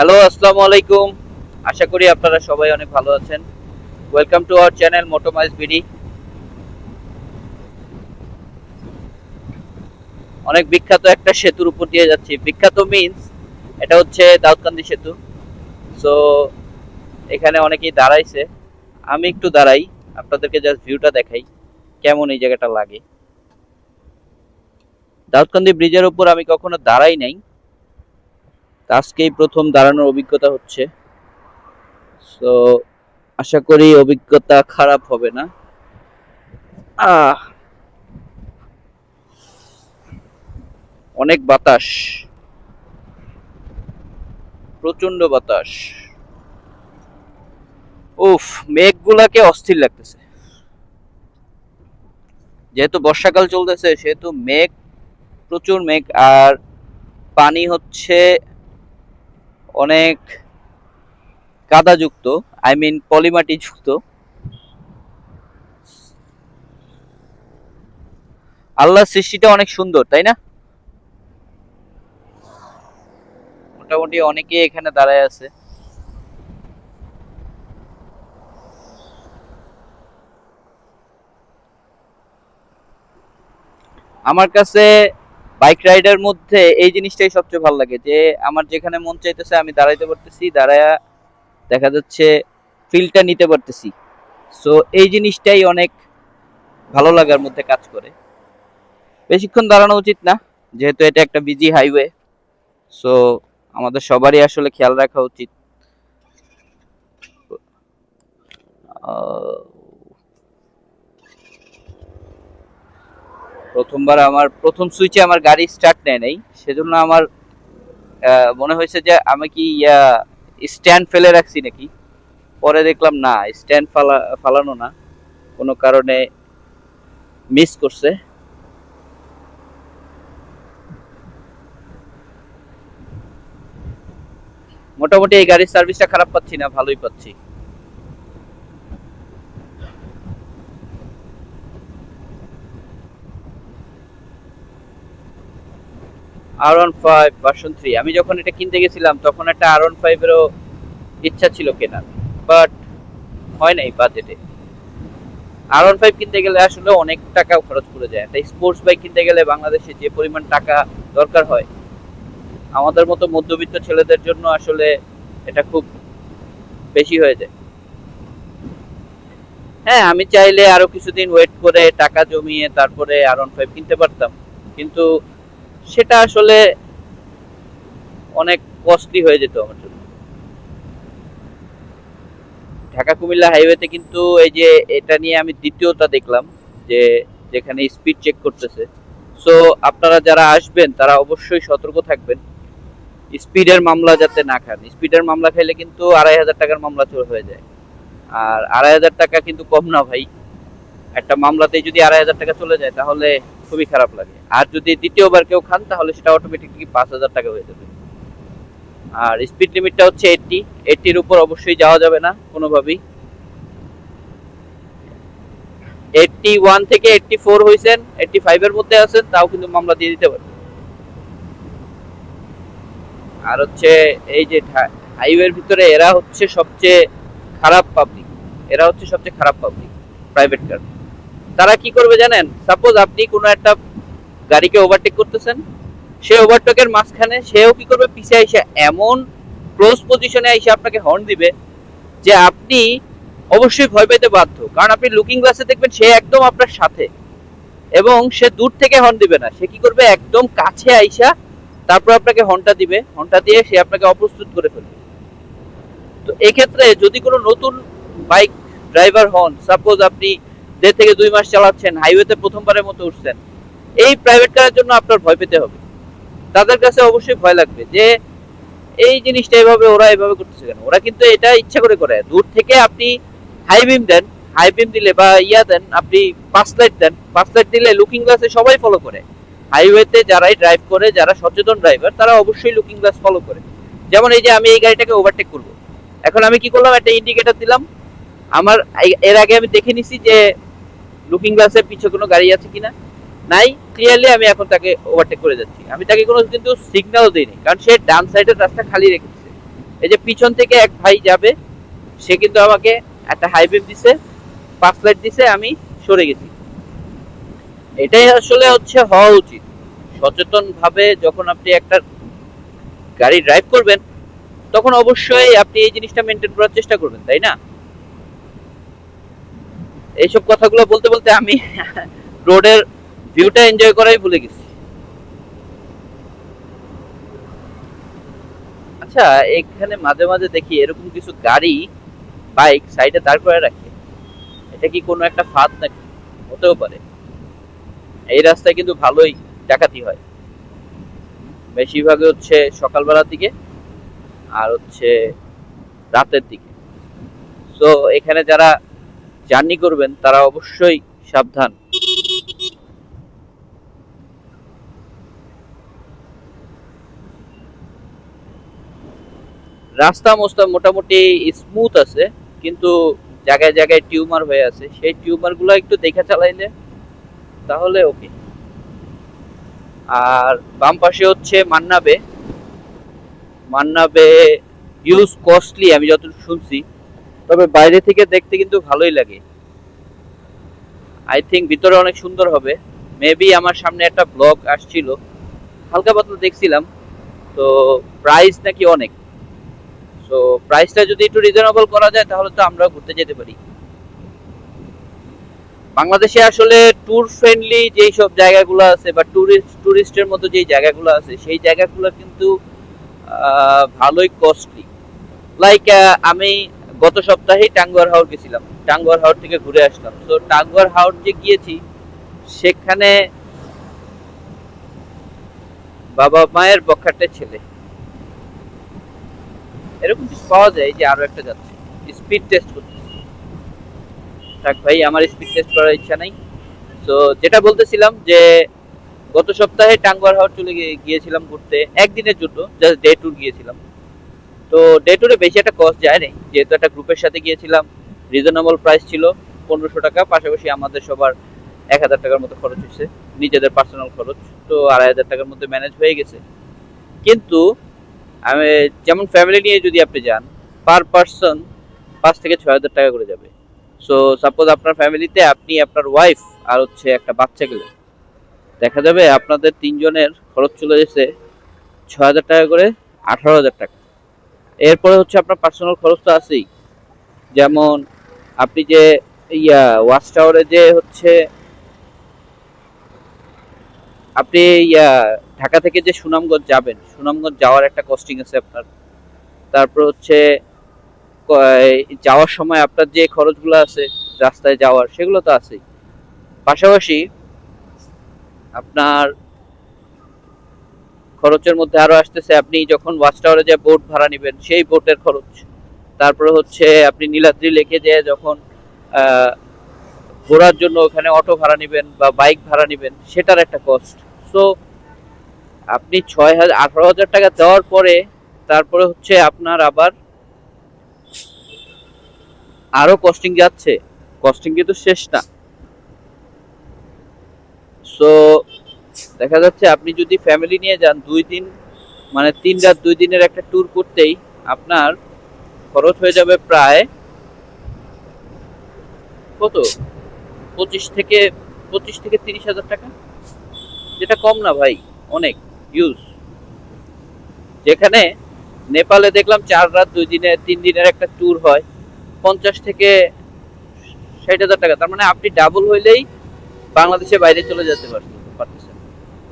Hello, আসসালামু আলাইকুম। আশা করি আপনারা সবাই অনেক ভালো আছেন। Welcome to our channel Motomize BD অনেক বিখ্যাত একটা সেতুর উপর দিয়ে যাচ্ছি। বিখ্যাত মিন্স এটা হচ্ছে দাউদকান্দি সেতু। সো এখানে অনেকেই দাঁড়াইছে। আমি একটু দাঁড়াই, আপনাদেরকে জাস্ট ভিউটা দেখাই, কেমন এই জায়গাটা লাগে। দাউদকান্দি ব্রিজের উপর আমি কখনো দাঁড়াই নাই। আজকেই প্রথম দাঁড়ানোর অভিজ্ঞতা হচ্ছে। সো আশা করি অভিজ্ঞতা খারাপ হবে না। অনেক বাতাস। প্রচণ্ড বাতাস। উফ, মেঘগুলাকে অস্থির লাগতেছে। যেহেতু বর্ষাকাল চলতেছে, সেহেতু মেঘ, প্রচুর মেঘ, আর পানি হচ্ছে অনেক কাদাযুক্ত আই মিন পলিমাটি যুক্ত আল্লাহর সৃষ্টিটা অনেক সুন্দর, তাই না? মোটামুটি অনেকে এখানে দাঁড়ায় আছে। আমার কাছে বাইক রাইডার মধ্যে এই জিনিসটাই সবচেয়ে ভালো লাগে, যে আমার যেখানে মন চাইতেছে আমি দাঁড়াইতে পারতেছি, দাঁড়ায়া দেখা যাচ্ছে ফিলটা নিতে পারতেছি। সো এই জিনিসটাই অনেক ভালো লাগার মধ্যে কাজ করে। বেশিক্ষণ দাঁড়ানো উচিত না, যেহেতু এটা একটা বিজি হাইওয়ে সো আমাদের সবারই আসলে খেয়াল রাখা উচিত। প্রথমবার আমার, প্রথম সুইচে আমার গাড়ি স্টার্ট নেয় নাই। সেজন্য আমার মনে হয়েছে যে আমি কি ইয়া স্ট্যান্ড ফেলে রাখছি নাকি? পরে দেখলাম না স্ট্যান্ড ফালা, ফালানো না। কোনো কারণে মিস করছে। মোটামুটি এই গাড়ির সার্ভিসটা খারাপ পাচ্ছি না, ভালোই পাচ্ছি। ফাইভ ভার্সন থ্রি আমি যখন এটা কিনতে গেছিলাম, তখন একটা ফাইভেরও ইচ্ছা ছিল কেনার বাট হয় নাই বাজেটে ফাইভ কিনতে গেলে আসলে অনেক খরচ পড়ে যায়। স্পোর্টস বাইক কিনতে গেলে বাংলাদেশে যে পরিমাণ টাকা দরকার হয়, আমাদের মতো মধ্যবিত্ত ছেলেদের জন্য আসলে এটা খুব বেশি হয়ে যায়। হ্যাঁ আমি চাইলে আরও কিছুদিন ওয়েট করে টাকা জমিয়ে তারপরে আর ওয়ান ফাইভ কিনতে পারতাম। কিন্তু সেটা আসলে অনেক কস্টলি হয়ে যেত আমার জন্য। ঢাকা কুমিল্লা হাইওয়েতে কিন্তু এই যে এটা নিয়ে আমি দ্বিতীয়টা দেখলাম, যে যেখানে স্পিড চেক করতেছে। সো আপনারা যারা আসবেন, তারা অবশ্যই সতর্ক থাকবেন। স্পিডের মামলা যাতে না খান। স্পিডের মামলা খাইলে কিন্তু আড়াই হাজার টাকার মামলা চোর হয়ে যায়। আর আড়াই হাজার টাকা কিন্তু কম না ভাই। একটা মামলাতেই যদি আড়াই হাজার টাকা চলে যায়, তাহলে খুবই খারাপ লাগে। আর যদি দ্বিতীয়বার কেউ খান, তাহলে সেটা অটোমেটিকলি পাঁচ হাজার টাকা হয়ে যাবে। আর স্পিড লিমিটটা হচ্ছে এইটটি এইটটির উপর অবশ্যই যাওয়া যাবে না কোনোভাবেই। এইটটি ওয়ান থেকে এইটটি ফোর হয়েছেন এইটটি ফাইভের মধ্যে আছেন, তাও কিন্তু মামলা দিয়ে দিতে পারে আর হচ্ছে এই যে হাইওয়ের ভিতরে এরা হচ্ছে সবচেয়ে খারাপ পাবলিক এরা হচ্ছে সবচেয়ে খারাপ পাবলিক প্রাইভেট কার তারা কি করবে জানেন? সাপোজ আপনি কোনো একটা গাড়িকে ওভারটেক করতেছেন, সে ওভারটেকের মাঝখানে সেও কি করবে? পিছিয়ে এসে এমন ক্লোজ পজিশনে এসে আপনাকে হর্ন দিবে যে আপনি অবশ্যই ভয় পেতে বাধ্য। কারণ আপনি লুকিং গ্লাসে দেখবেন সে একদম আপনার সাথে এবং সে দূর থেকে হর্ন দিবে না। সে কি করবে? একদম কাছে আইসা তারপর আপনাকে হর্নটা দিবে। হর্নটা দিয়ে সে আপনাকে অপ্রস্তুত করে ফেলবে। তো এক্ষেত্রে যদি কোনো নতুন বাইক ড্রাইভার হন সাপোজ আপনি দেড় থেকে দুই মাস চালাচ্ছেন হাইওয়েতে প্রথমবারের মতো উঠছেন। এই প্রাইভেট কারের জন্য আপনার ভয় পেতে হবে। তাদের কাছে অবশ্যই ভয় লাগবে যে, এই জিনিসটা এভাবে ওরা এভাবে করতেছে কেন? ওরা কিন্তু এটা ইচ্ছা করে করে। দূর থেকে আপনি হাই বিম দেন হাই বিম দিলে বা ইয়া দেন, আপনি পাঁচ লাইট দেন। পাঁচ লাইট দিলে লুকিং গ্লাসে সবাই ফলো করে। হাইওয়েতে যারাই ড্রাইভ করে, যারা সচেতন ড্রাইভার তারা অবশ্যই লুকিং গ্লাস ফলো করে। যেমন এই যে আমি এই গাড়িটাকে ওভারটেক করব। এখন আমি কি করলাম? একটা ইন্ডিকেটর দিলাম। আমার এর আগে আমি দেখে নিছি যে লুকিং গ্লাসের পিছে কোনো গাড়ি আছে কিনা? নাই ক্লিয়ারলি আমি এখন তাকে ওভারটেক করে যাচ্ছি। আমি তাকে কোনো কিন্তু সিগন্যাল দিইনি, কারণ সে ডান সাইডের রাস্তা খালি রেখেছে। এই যে পিছন থেকে এক ভাই যাবে, সে কিন্তু আমাকে একটা হাইওয়ে দিছে, পাঁচ লাইট দিছে, আমি সরে গেছি। এটাই আসলে হচ্ছে হওয়া উচিত। সচেতন ভাবে যখন আপনি একটা গাড়ি ড্রাইভ করবেন, তখন অবশ্যই আপনি এই জিনিসটা মেনটেন করার চেষ্টা করবেন, তাই না? এইসব কথাগুলো বলতে বলতে আমি রোডের ভিউটা এনজয় করাই ভুলে গেছি। আচ্ছা এখানে মাঝে মাঝে দেখি এরকম কিছু গাড়ি বাইক সাইডে দাঁড় করে রাখে। এটা কি কোনো একটা ফাঁদ নাকি? হতেও পারে। এই রাস্তায় কিন্তু ভালোই ডাকাতি হয়। বেশিরভাগ হচ্ছে সকালবেলার দিকে আর হচ্ছে রাতের দিকে। তো এখানে যারা জার্নি করবেন, তারা অবশ্যই সাবধান। রাস্তা মোস্তা মোটামুটি স্মুথ আছে, কিন্তু জায়গায় জায়গায় টিউমার হয়ে আছে। সেই টিউমারগুলো একটু দেখে চালাইলে তাহলে ওকে আর বাম পাশে হচ্ছে মান্নাবে। মান্নাবে ইউজ কস্টলি আমি যতটুকু শুনছি। তবে বাইরে থেকে দেখতে কিন্তু ভালোই লাগে। আই থিঙ্ক ভিতরে অনেক সুন্দর হবে। মেবি আমার সামনে একটা ব্লগ আসছিল। হালকা পাতলা দেখছিলাম। তো প্রাইস নাকি অনেক। সো প্রাইসটা যদি একটু রিজনেবল করা যায়, তাহলে তো আমরাও ঘুরতে যেতে পারি। বাংলাদেশে আসলে ট্যুর ফ্রেন্ডলি যেই সব জায়গাগুলো আছে বা টুরিস্ট টুরিস্টের মতো যেই জায়গাগুলো আছে, সেই জায়গাগুলো কিন্তু ভালোই কস্টলি লাইক আমি গত সপ্তাহে টাঙ্গুয়ার হাওর গেছিলাম। টাঙ্গুয়ার হাওর থেকে ঘুরে আসলাম। তো টাঙ্গুয়ার হাওর যে গিয়েছি, সেখানে বাবা মায়ের বখাটে ছেলে। এরকম কিছু পাওয়া যায় যে আরও একটা যাচ্ছে স্পিড টেস্ট করতে থাক ভাই, আমার স্পিড টেস্ট করার ইচ্ছা নাই। তো যেটা বলতেছিলাম যে, গত সপ্তাহে টাঙ্গুয়ার হাওর চলে গিয়েছিলাম ঘুরতে। একদিনের জন্য জাস্ট ডে ট্যুর গিয়েছিলাম। তো ডে ট্যুরে বেশি একটা কস্ট যায় নাই। যেহেতু একটা গ্রুপের সাথে গিয়েছিলাম রিজনেবল প্রাইস ছিল, পনেরোশো টাকা, পাশাপাশি আমাদের সবার এক হাজার টাকার মতো খরচ হয়েছে, নিজেদের পার্সোনাল খরচ। তো আড়াই হাজার টাকার মধ্যে ম্যানেজ হয়ে গেছে। কিন্তু আমি, যেমন ফ্যামিলি নিয়ে যদি আপনি যান পার পার্সন পাঁচ থেকে ছয় হাজার টাকা করে যাবে। সো সাপোজ আপনার ফ্যামিলিতে আপনি, আপনার ওয়াইফ আর হচ্ছে একটা বাচ্চা গেলে। দেখা যাবে আপনাদের তিনজনের খরচ চলে গেছে ছয় হাজার টাকা করে আঠারো হাজার টাকা। এরপরে হচ্ছে আপনার পার্সোনাল খরচ তো আছেই। যেমন আপনি যে ইয়া ওয়াচ টাওয়ারে যে হচ্ছে আপনি ইয়া, ঢাকা থেকে যে সুনামগঞ্জ যাবেন, সুনামগঞ্জ যাওয়ার একটা কস্টিং আছে আপনার। তারপর হচ্ছে যাওয়ার সময় আপনার যে খরচগুলো আছে রাস্তায় যাওয়ার, সেগুলো তো আছেই। পাশাপাশি আপনার খরচের মধ্যে আরও আসতেছে, আপনি যখন ওয়াচ টাওয়ারে যে বোট ভাড়া নেবেন, সেই বোটের খরচ। তারপরে হচ্ছে আপনি নীলাদ্রি লেকে যে যখন ঘোরার জন্য ওখানে অটো ভাড়া নেবেন বা বাইক ভাড়া নেবেন, সেটার একটা কস্ট সো আপনি ছয় হাজার আঠারো হাজার টাকা দেওয়ার পরে, তারপরে হচ্ছে আপনার আবার আরও কস্টিং যাচ্ছে। কস্টিং কিন্তু শেষ না। সো দেখা যাচ্ছে আপনি যদি ফ্যামিলি নিয়ে যান, দুই দিন মানে তিন রাত দুই দিনের একটা ট্যুর করতেই আপনার খরচ হয়ে যাবে প্রায় কত? পঁচিশ থেকে পঁচিশ থেকে তিরিশ হাজার টাকা? যেটা কম না ভাই, অনেক ইউজ যেখানে নেপালে দেখলাম চার রাত দুই দিনে, তিন দিনের একটা ট্যুর হয়, পঞ্চাশ থেকে ষাট হাজার টাকা। তার মানে আপনি ডাবল হইলেই বাংলাদেশের বাইরে চলে যেতে পারতেছেন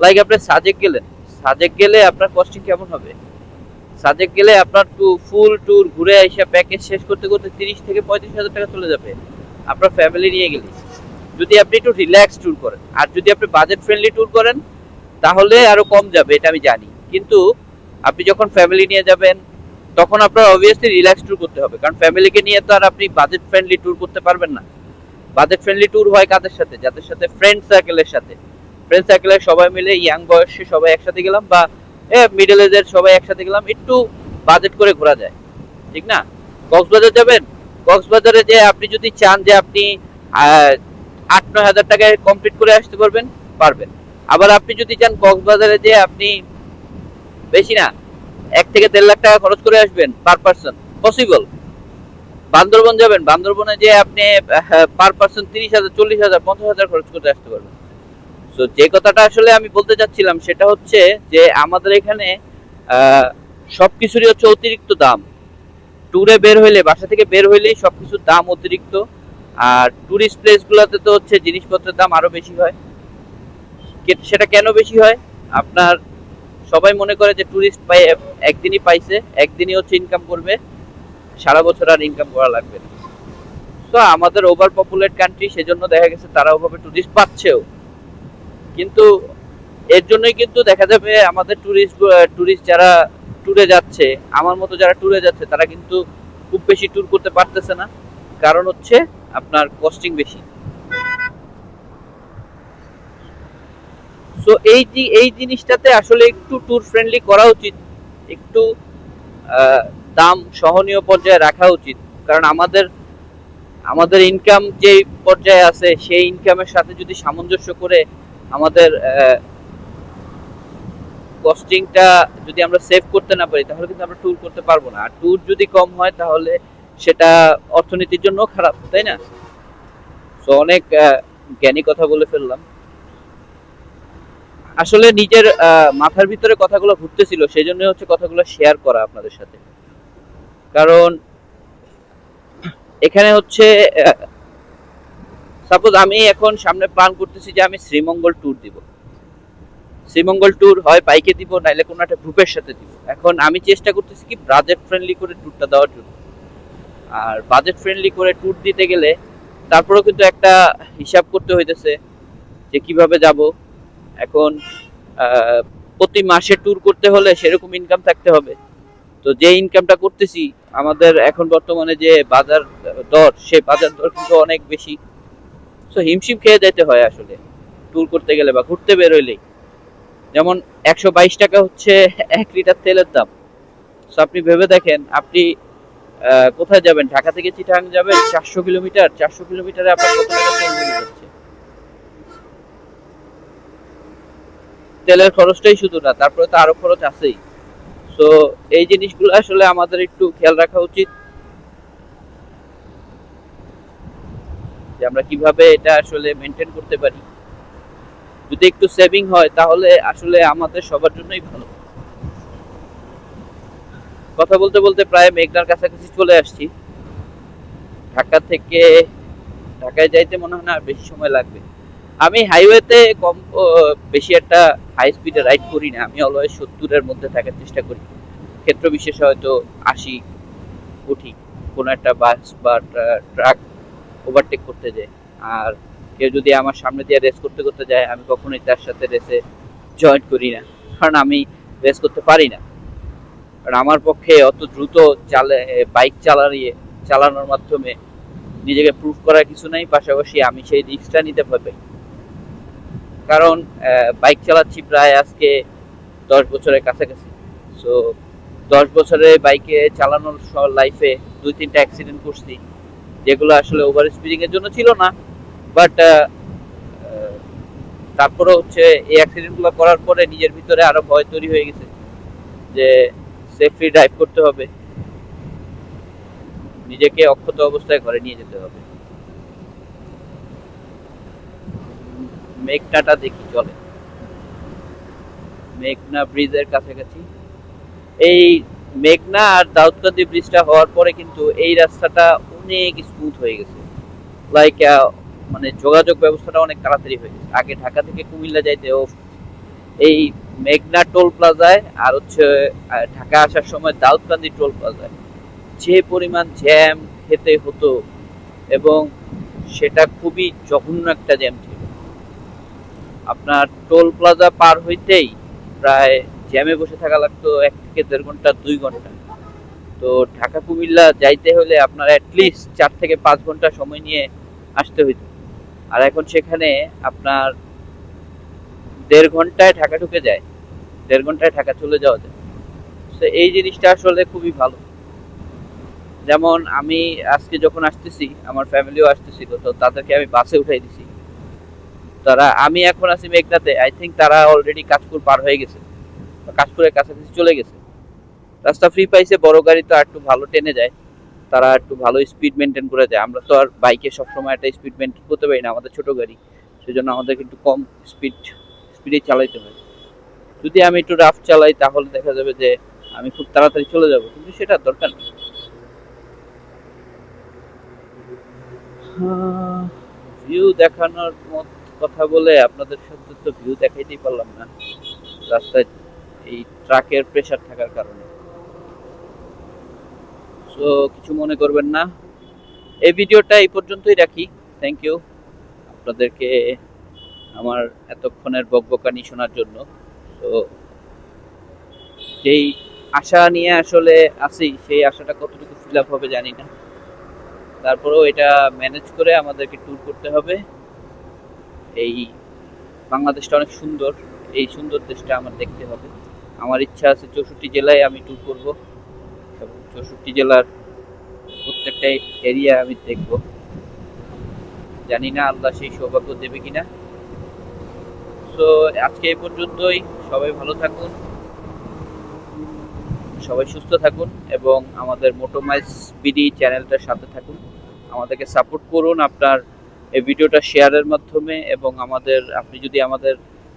লাইক আপনি সাজেক গেলেন সাজেক গেলে আপনার কস্টিং কেমন হবে? সাজেক গেলে আপনার টু ফুল ট্যুর ঘুরে এসে প্যাকেজ শেষ করতে করতে তিরিশ থেকে পঁয়ত্রিশ হাজার টাকা চলে যাবে আপনার ফ্যামিলি নিয়ে গেলে। যদি আপনি একটু রিল্যাক্স ট্যুর করেন, আর যদি আপনি বাজেট ফ্রেন্ডলি ট্যুর করেন, তাহলে আরও কম যাবে, এটা আমি জানি। কিন্তু আপনি যখন ফ্যামিলি নিয়ে যাবেন, তখন আপনার অবভিয়াসলি রিল্যাক্স ট্যুর করতে হবে। কারণ ফ্যামিলিকে নিয়ে তো আর আপনি বাজেট ফ্রেন্ডলি ট্যুর করতে পারবেন না। বাজেট ফ্রেন্ডলি ট্যুর হয় কাদের সাথে? যাদের সাথে ফ্রেন্ড সার্কেলের সাথে। ফ্রেন্ড সার্কেলের সবাই মিলে ইয়াং বয়সে সবাই একসাথে গেলাম বা মিডল এজের সবাই একসাথে গেলাম, একটু বাজেট করে ঘোরা যায়। ঠিক না? কক্সবাজার যাবেন? কক্সবাজারে যে আপনি যদি চান যে আপনি আট নয় হাজার টাকায় কমপ্লিট করে আসতে পারবেন পারবেন। আবার আপনি যদি চান কক্সবাজারে যে আপনি বেশি না, এক থেকে দেড় লাখ টাকা খরচ করে আসবেন পার পার্সন পসিবল বান্দরবন যাবেন, বান্দরবনে যে আপনি পার পার্সন তিরিশ হাজার, চল্লিশ হাজার, পঞ্চাশ হাজার খরচ করে আসতে পারবেন। তো যে কথাটা আসলে আমি বলতে চাচ্ছিলাম সেটা হচ্ছে যে আমাদের এখানে সবকিছুরই হচ্ছে অতিরিক্ত দাম। ট্যুরে বের হইলে, বাসা থেকে বের হইলেই সবকিছুর দাম অতিরিক্ত। আর টুরিস্ট প্লেসগুলোতে তো হচ্ছে জিনিসপত্রের দাম আরও বেশি হয়। সেটা কেন বেশি হয়? আপনার সবাই মনে করে যে ট্যুরিস্ট পাই, একদিনই পাইছে, একদিনই হচ্ছে ইনকাম করবে। সারা বছর আর ইনকাম করা লাগবে না। তো আমাদের ওভার পপুলেট কান্ট্রি সেজন্য দেখা গেছে তারা ওভাবে টুরিস্ট পাচ্ছেও। কিন্তু এর জন্যই কিন্তু দেখা যাবে আমাদের টুরিস্ট টুরিস্ট যারা ট্যুরে যাচ্ছে, আমার মতো যারা ট্যুরে যাচ্ছে, তারা কিন্তু খুব বেশি ট্যুর করতে পারতেছে না। কারণ হচ্ছে আপনার কস্টিং বেশি। সো এই এই জিনিসটাতে আসলে একটু ট্যুর ফ্রেন্ডলি করা উচিত, একটু দাম সহনীয় পর্যায়ে রাখা উচিত। কারণ আমাদের আমাদের ইনকাম যে পর্যায়ে আছে, সেই ইনকামের সাথে যদি সামঞ্জস্য করে আমাদের কস্টিংটা যদি আমরা সেভ করতে না পারি, তাহলে কিন্তু আমরা ট্যুর করতে পারব না। আর ট্যুর যদি কম হয়, তাহলে সেটা অর্থনীতির জন্য খারাপ, তাই না? তো অনেক জ্ঞানী কথা বলে ফেললাম। আসলে নিজের মাথার ভিতরে কথাগুলো ঘুরতেছিল সেই জন্য হচ্ছে কথাগুলো শেয়ার করা আপনাদের সাথে। কারণ, এখানে হচ্ছে সাপোজ আমি এখন সামনে প্ল্যান করতেছি যে আমি শ্রীমঙ্গল ট্যুর দিব। শ্রীমঙ্গল ট্যুর হয় বাইকে দিব, নাইলে কোনো একটা গ্রুপের সাথে দিব। এখন আমি চেষ্টা করতেছি কি বাজেট ফ্রেন্ডলি করে ট্যুরটা দেওয়ার জন্য। আর বাজেট ফ্রেন্ডলি করে ট্যুর দিতে গেলে তারপরেও কিন্তু একটা হিসাব করতে হইতেছে যে কীভাবে যাব। এখন প্রতি মাসে ট্যুর করতে হলে সেরকম ইনকাম থাকতে হবে। তো যে ইনকামটা করতেছি, আমাদের এখন বর্তমানে যে বাজার দর, সে বাজার দর কিন্তু অনেক বেশি। তো হিমশিম খেয়ে যেতে হয় আসলে। ট্যুর করতে গেলে বা ঘুরতে বেরোইলেই যেমন একশো বাইশ টাকা হচ্ছে এক লিটার তেলের দাম। তো আপনি ভেবে দেখেন, আপনি কোথায় যাবেন? ঢাকা থেকে চিটাং যাবেন? চারশো কিলোমিটার? চারশো কিলোমিটারে আপনার কত টাকা তেল যাচ্ছে তেলের খরচটাই শুধু না, তারপরে তো আরও খরচ আছেই। তো এই জিনিসগুলো আসলে আমাদের একটু খেয়াল রাখা উচিত। যে আমরা কীভাবে এটা আসলে মেনটেন করতে পারি। যদি একটু সেভিং হয়, তাহলে আসলে আমাদের সবার জন্যই ভালো। কথা বলতে বলতে প্রায় মেঘনার কাছাকাছি চলে আসছি। ঢাকা থেকে ঢাকায় যাইতে মনে হয় না আর বেশি সময় লাগবে। আমি হাইওয়েতে কম বেশি একটা হাই স্পিডে রাইড করি না। আমি অলওয়েজ সত্তরের মধ্যে থাকার চেষ্টা করি। ক্ষেত্র বিশেষে হয়তো আশি উঠি কোনো একটা বাস বা ট্রাক ওভারটেক করতে যায়। আর কেউ যদি আমার সামনে দিয়ে রেস করতে করতে যায়, আমি কখনোই তার সাথে রেসে জয়েন করি না। কারণ আমি রেস করতে পারি না। কারণ আমার পক্ষে অত দ্রুত চালে বাইক চালানিয়ে চালানোর মাধ্যমে নিজেকে প্রুফ করার কিছু নাই। পাশাপাশি আমি সেই রিস্কটা নিতে পাই। কারণ বাইক চালাচ্ছি প্রায় আজকে দশ বছরের কাছাকাছি। সো দশ বছরে বাইকে চালানোর লাইফে দুই তিনটা অ্যাক্সিডেন্ট করছি। যেগুলো আসলে ওভার স্পিডিং এর জন্য ছিল না বাট তারপরে হচ্ছে এই অ্যাক্সিডেন্টগুলো করার পরে নিজের ভিতরে আরও ভয় তৈরি হয়ে গেছে যে সেফলি ড্রাইভ করতে হবে। নিজেকে অক্ষত অবস্থায় ঘরে নিয়ে যেতে হবে। মেঘনাটা দেখি, চলে। মেঘনা ব্রিজের কাছাকাছি। এই মেঘনা আর দাউদকান্দি ব্রিজটা হওয়ার পরে কিন্তু এই রাস্তাটা অনেক স্মুথ হয়ে গেছে? লাইক মানে যোগাযোগ ব্যবস্থাটা অনেক তাড়াতাড়ি হয়ে গেছে। আগে ঢাকা থেকে কুমিল্লা যাইতে ও এই মেঘনা টোল প্লাজায় আর হচ্ছে ঢাকা আসার সময় দাউদকান্দি টোল প্লাজায়। যে পরিমাণ জ্যাম খেতে হতো এবং সেটা খুবই জঘন্য একটা জ্যাম ছিল। আপনার টোল প্লাজা পার হইতেই প্রায় জ্যামে বসে থাকা লাগতো এক থেকে দেড় ঘণ্টা, দুই ঘণ্টা। তো ঢাকা কুমিল্লা যাইতে হলে আপনার অ্যাটলিস্ট চার থেকে পাঁচ ঘণ্টা সময় নিয়ে আসতে হইতো। আর এখন সেখানে আপনার দেড় ঘন্টায় ঢাকা ঢুকে যায়, দেড় ঘন্টায় ঢাকা চলে যাওয়া যায়। তো এই জিনিসটা আসলে খুবই ভালো। যেমন আমি আজকে যখন আসতেছি, আমার ফ্যামিলিও আসতেছিল, তো তাদেরকে আমি বাসে উঠাই দিছি। তারা, আমি এখন আছি মেঘনাতে আই থিঙ্ক তারা অলরেডি কাজপুর পার হয়ে গেছে। বা কাশপুরের কাছাকাছি চলে গেছে। রাস্তা ফ্রি পাইছে, বড় গাড়ি তো আর একটু ভালো টেনে যায়। তারা একটু ভালো স্পিড মেনটেন করে যায়। আমরা তো আর বাইকে সবসময় একটা স্পিড মেনটেন করতে পারি না, আমাদের ছোট গাড়ি। সেজন্য আমাদেরকে একটু কম স্পিড স্পিডে চালাইতে হয়। যদি আমি একটু রাফ চালাই, তাহলে দেখা যাবে যে আমি খুব তাড়াতাড়ি চলে যাব। কিন্তু সেটা দরকার নেই। ভিউ দেখানোর কথা বলে আপনাদের সাথে তো ভিউ দেখাইতেই পারলাম না। রাস্তায় এই ট্রাকের প্রেসার থাকার কারণে। সো কিছু মনে করবেন না। এই ভিডিওটা এই পর্যন্তই রাখি। থ্যাংক ইউ আপনাদেরকে আমার এতক্ষণের বকবকানি শোনার জন্য। তো যেই আশা নিয়ে আসলে আসি সেই আশাটা কতটুকু ফিল আপ হবে জানি না। তারপরেও এটা ম্যানেজ করে আমাদেরকে ট্যুর করতে হবে। এই বাংলাদেশটা অনেক সুন্দর। এই সুন্দর দেশটা আমার দেখতে হবে। আমার ইচ্ছা আছে চৌষট্টি জেলায় আমি ট্যুর করব। চৌষট্টি জেলার প্রত্যেকটা এরিয়া আমি দেখব। জানি না আল্লাহ সেই সৌভাগ্য দেবে কিনা। তো আজকে এই পর্যন্তই। সবাই ভালো থাকুন, সবাই সুস্থ থাকুন এবং আমাদের মোটোমাইজ বিডি চ্যানেলটার সাথে থাকুন। আমাদেরকে সাপোর্ট করুন আপনার এই ভিডিওটা শেয়ারের মাধ্যমে এবং আমাদের, আপনি যদি আমাদের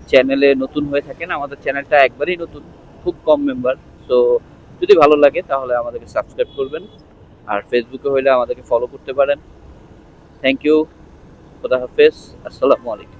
চ্যানেলে নতুন হয়ে থাকেন, আমাদের চ্যানেলটা একবারই নতুন, খুব কম মেম্বার তো যদি ভালো লাগে, তাহলে আমাদেরকে সাবস্ক্রাইব করবেন। আর ফেসবুকে হইলে আমাদেরকে ফলো করতে পারেন। থ্যাংক ইউ খোদা হাফেজ। আসসালামু আলাইকুম।